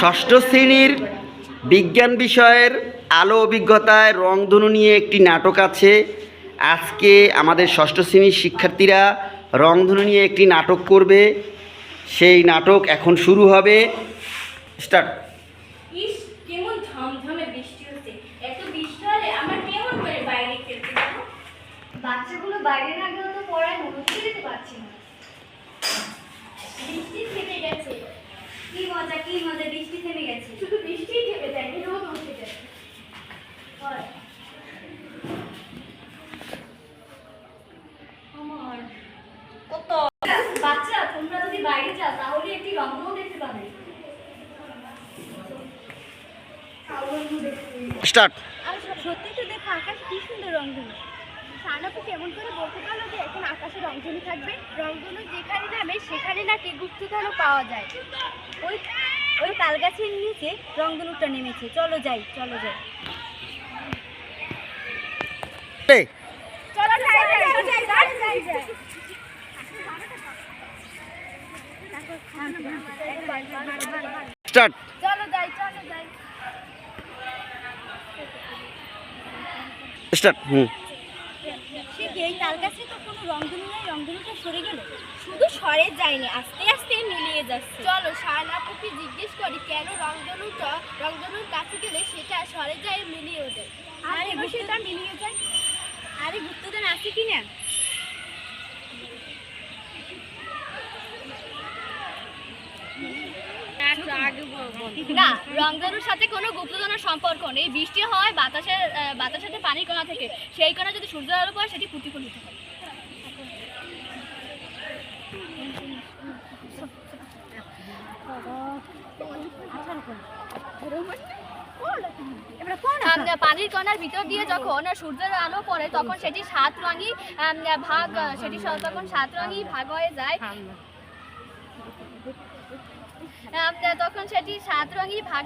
ষষ্ঠ শ্রেণির বিজ্ঞান বিষয়ের আলো অভিজ্ঞতায় রংধনু নিয়ে একটি নাটক আছে। আজকে আমাদের ষষ্ঠ শ্রেণির শিক্ষার্থীরা রংধনু নিয়ে একটি নাটক করবে। সেই নাটক এখন শুরু হবে। স্টার্ট। ইস কেমন ঝমঝমে বৃষ্টি হচ্ছে। এত বৃষ্টি হলে আমার কেমন করে বাইরে খেলতে যাব? বাচ্চাগুলো বাইরে না গেলে তো পড়ায় মনোযোগ দিতে পারছি না। মজা কি মজা? বৃষ্টি থেমে গেছে। শুধু বৃষ্টিই থেমে যায়নি রোদ উঠে যায়। আমার কত? বাচ্চা তোমরা যদি বাইরে যাও তাহলে একটি রংধনু দেখতে পাবে। স্টার্ট। আর সত্যি তো দেখো আকাশ কি সুন্দর রংধনু সানাপু কেমন করে বলতে পারল যে রংধনু থাকবে। রংধনু যেখানে নামে সেখানে নাকি গুপ্তধনও পাওয়া যায়। ওই ওই তালগাছের নিচে রংধনুটা নেমেছে। চলো যাই চলো যাই। চলো যাই যাই যাই যাই যাই। স্টার্ট। চলো যাই চলো যাই। স্টার্ট হুম। এই তালগাছে তো কোনো রংধনু নাই রংধনুটা সরে গেল। শুধু সরে যায়নি আস্তে আস্তে মিলিয়ে যাচ্ছে। চলো শারনাপুকে জিজ্ঞেস করি কেন রংধনুটা রংধনুর কাছে গেলে সেটা সরে যায় মিলিয়ে যায় আরে সেটা মিলিয়ে যায় আরে গুপ্তদান আছে কি না? না রংধনুর সাথে কোনো গুপ্তধনের সম্পর্ক নেই। বৃষ্টি হয়, বাতাসের বাতাসের সাথে পানির কণা থেকে, সেই কণা যদি সূর্যের আলো পড়ে, সেটি প্রতিফলিত হয় পানির কণার ভিতর দিয়ে যখন সূর্যের আলো পড়ে, তখন সেটি সাত রঙই ভাগ সেটি তখন সাত রঙই ভাগ হয়ে যায়। তখন সেটি সাত রঙই ভাগ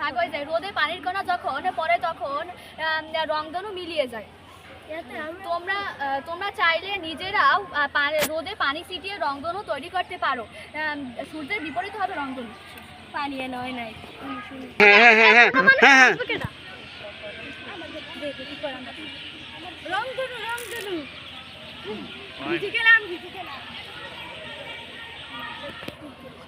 ভাগ হয়ে যায়। রোদে পানির কণা যখন পরে তখন রংধনু মিলিয়ে যায়। তোমরা তোমরা চাইলে নিজেরাও রোদে পানি ছিটিয়ে রংধনু তৈরি করতে পারো। সূর্যের বিপরীত হবে রংধনু। পানিয়ে নয় নাই। হ্যাঁ হ্যাঁ হ্যাঁ রংধনু রংধনু ভিজে গেলাম ভিজে গেলাম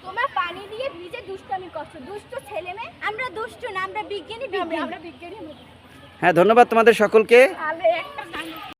তোমরা পানি দিয়ে ভিজে দুষ্টামি করছ দুষ্ট ছেলে মেয়ে আমরা দুষ্ট না আমরা বিজ্ঞানী বিজ্ঞানী আমরা বিজ্ঞানী। হ্যাঁ ধন্যবাদ তোমাদের সকলকে।